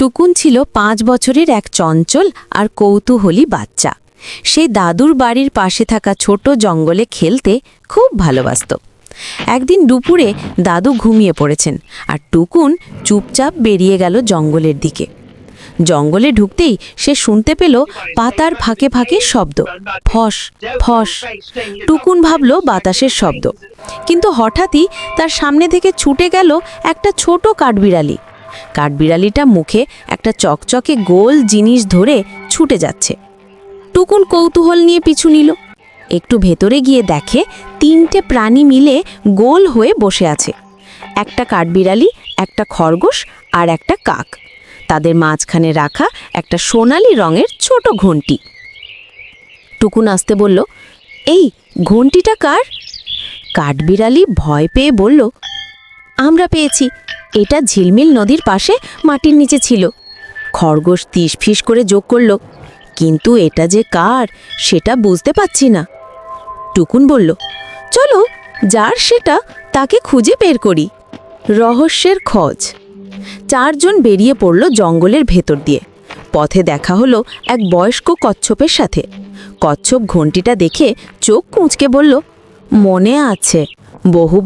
টুকুন ছিল পাঁচ বছরের এক চঞ্চল আর কৌতূহলী বাচ্চা। সে দাদুর বাড়ির পাশে থাকা ছোট জঙ্গলে খেলতে খুব ভালোবাসত। একদিন দুপুরে দাদু ঘুমিয়ে পড়েছেন আর টুকুন চুপচাপ বেরিয়ে গেল জঙ্গলের দিকে। জঙ্গলে ঢুকতেই সে শুনতে পেল পাতার ফাঁকে ফাঁকে শব্দ। ফস ফস। টুকুন ভাবল বাতাসের শব্দ। কিন্তু হঠাৎই তার সামনে থেকে ছুটে গেল একটা ছোট কাঠবিড়ালি। কাঠবিড়ালিটা মুখে একটা চকচকে গোল জিনিস ধরে ছুটে যাচ্ছে। টুকুন কৌতূহল নিয়ে পিছু নিল। একটু ভেতরে গিয়ে দেখে তিনটে প্রাণী মিলে গোল হয়ে বসে আছে। একটা কাঠবিড়ালি, একটা খরগোশ আর একটা কাক। তাদের মাঝখানে রাখা একটা সোনালি রঙের ছোট ঘন্টি। টুকুন আসতে বলল, এই, ঘন্টিটা কার? কাঠবিড়ালি ভয় পেয়ে বলল আমরা পেয়েছি। এটা ঝিলমিল নদীর পাশে মাটির নিচে ছিল। খরগোশ তিস ফিস করে যোগ করল। কিন্তু এটা যে কার, সেটা বুঝতে পাচ্ছি না। টুকুন বলল, চলো, যার সেটা তাকে খুঁজে বের করি। রহস্যের খোঁজ। চারজন বেরিয়ে পড়ল জঙ্গলের ভেতর দিয়ে। পথে দেখা হলো এক বয়স্ক কচ্ছপের সাথে। কচ্ছপ ঘন্টিটা দেখে চোখ কুঁচকে বলল, মনে আছে, বহু